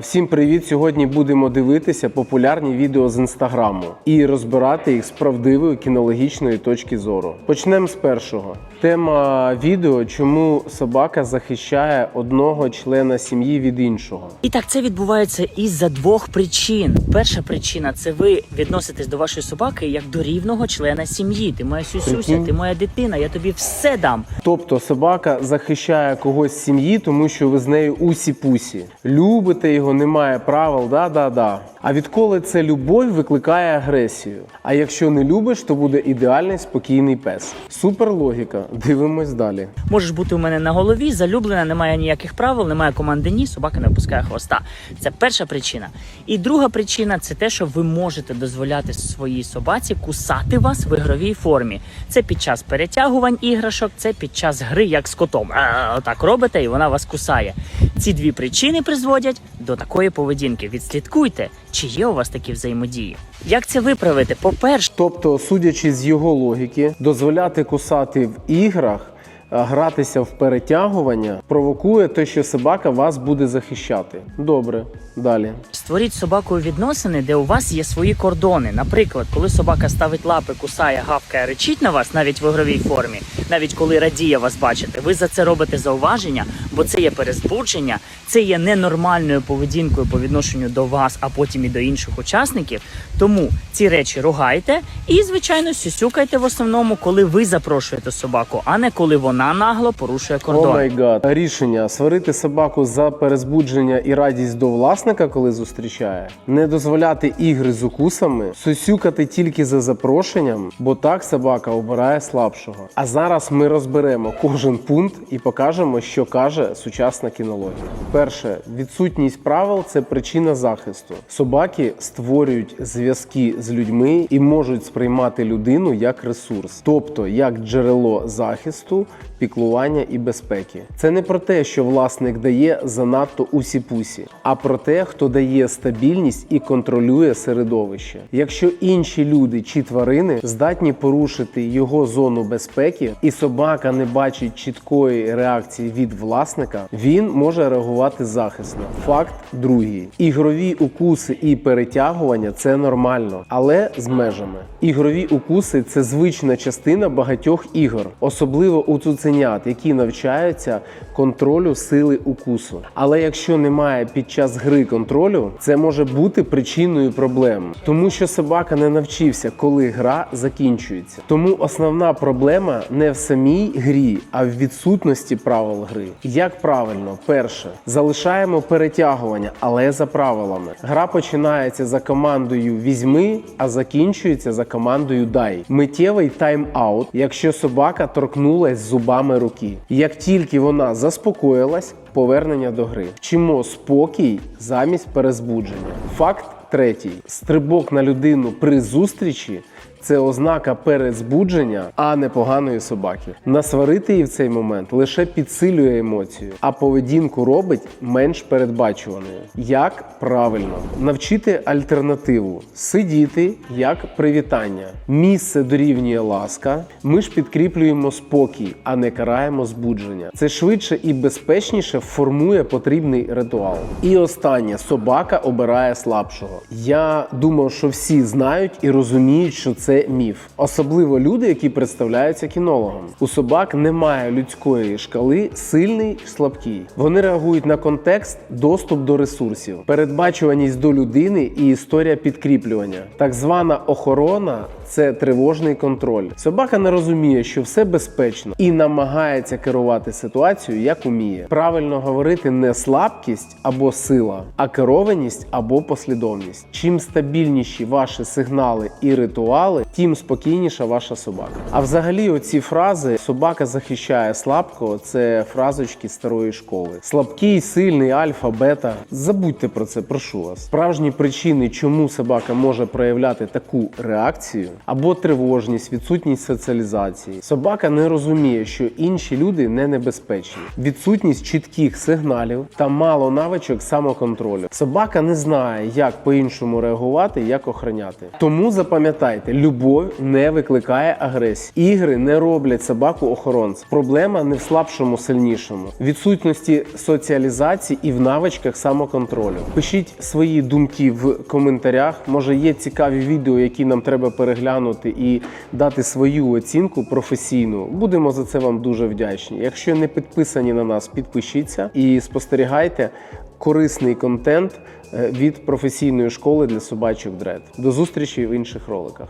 Всім привіт! Сьогодні будемо дивитися популярні відео з інстаграму і розбирати їх з правдивої кінологічної точки зору. Почнемо з першого. Тема відео, чому собака захищає одного члена сім'ї від іншого. І так це відбувається із-за двох причин. Перша причина це ви відноситесь до вашої собаки як до рівного члена сім'ї. Ти моя сюсюся, ти моя дитина, я тобі все дам. Тобто собака захищає когось з сім'ї, тому що ви з нею усі-пусі. Любите його, немає правил, да-да-да. А відколи це любов викликає агресію. А якщо не любиш, то буде ідеальний спокійний пес. Супер логіка. Дивимось далі. Можеш бути у мене на голові, залюблена, немає ніяких правил, немає команди ні, собака не опускає хвоста. Це перша причина. І друга причина це те, що ви можете дозволяти своїй собаці кусати вас в ігровій формі. Це під час перетягувань іграшок, це під час гри, як з котом. Отак робите, і вона вас кусає. Ці дві причини призводять до такої поведінки. Відслідкуйте, чи є у вас такі взаємодії. Як це виправити? По-перше, Тобто, судячи з його логіки, дозволяти кусати в іграх, гратися в перетягування провокує те, що собака вас буде захищати. Добре, далі. Створіть собакою відносини, де у вас є свої кордони. Наприклад, коли собака ставить лапи, кусає, гавкає, речить на вас, навіть в ігровій формі, навіть коли радіє вас бачити, ви за це робите зауваження, бо це є перезбудження, це є ненормальною поведінкою по відношенню до вас, а потім і до інших учасників. Тому ці речі ругайте і, звичайно, сюсюкайте в основному, коли ви запрошуєте собаку, а не коли вона нагло порушує О кордон. май гад. Рішення сварити собаку за перезбудження і радість до власника, коли зустрічає, не дозволяти ігри з укусами, сусюкати тільки за запрошенням, бо так собака обирає слабшого. А зараз ми розберемо кожен пункт і покажемо, що каже сучасна кінологія. Перше, відсутність правил це причина захисту. Собаки створюють зв'язки з людьми і можуть сприймати людину як ресурс, тобто як джерело захисту, піклування і безпеки. Це не про те, що власник дає занадто усі-пусі, а про те, хто дає стабільність і контролює середовище. Якщо інші люди чи тварини здатні порушити його зону безпеки, і собака не бачить чіткої реакції від власника, він може реагувати захисно. Факт другий: ігрові укуси і перетягування це нормально, але з межами. Ігрові укуси це звична частина багатьох ігор, особливо у цуценят, які навчаються контролю сили укусу. Але якщо немає під час гри контролю, це може бути причиною проблем, тому що собака не навчився, коли гра закінчується. Тому основна проблема не в самій грі, а в відсутності правил гри. Як правильно, перше, залишаємо перетягування, але за правилами. Гра починається за командою візьми, а закінчується за командою дай. Миттєвий тайм-аут, якщо собака торкнулась зубами руки. Як тільки вона заспокоїлась, повернення до гри. Вчимо спокій замість перезбудження. Факт третій: стрибок на людину при зустрічі. Це ознака перезбудження, а не поганої собаки. Насварити її в цей момент лише підсилює емоцію, а поведінку робить менш передбачуваною. Як правильно навчити альтернативу сидіти як привітання. Місце дорівнює ласка. Ми ж підкріплюємо спокій, а не караємо збудження. Це швидше і безпечніше формує потрібний ритуал. І останнє собака обирає слабшого. Я думав, що всі знають і розуміють, що це міф, особливо люди, які представляються кінологом. У собак немає людської шкали сильний слабкий. Вони реагують на контекст, доступ до ресурсів, передбачуваність до людини і історія підкріплювання. Так звана охорона це тривожний контроль. Собака не розуміє, що все безпечно і намагається керувати ситуацією, як уміє. Правильно говорити не слабкість або сила, а керованість або послідовність. Чим стабільніші ваші сигнали і ритуали, тим спокійніша ваша собака. А взагалі, оці фрази собака захищає слабкого це фразочки старої школи. Слабкий, сильний, альфа, бета. Забудьте про це, прошу вас. Справжні причини, чому собака може проявляти таку реакцію, або тривожність, відсутність соціалізації. Собака не розуміє, що інші люди не небезпечні, відсутність чітких сигналів та мало навичок самоконтролю. Собака не знає, як по-іншому реагувати, як охороняти. Тому запам'ятайте, любов не викликає агресії. Ігри не роблять собаку охоронцем. Проблема не в слабшому, сильнішому, відсутності соціалізації і в навичках самоконтролю. Пишіть свої думки в коментарях. Може, є цікаві відео, які нам треба переглянути і дати свою оцінку професійну. Будемо за це вам дуже вдячні. Якщо не підписані на нас, підпишіться і спостерігайте корисний контент е, від професійної школи для собачок дред. До зустрічі в інших роликах.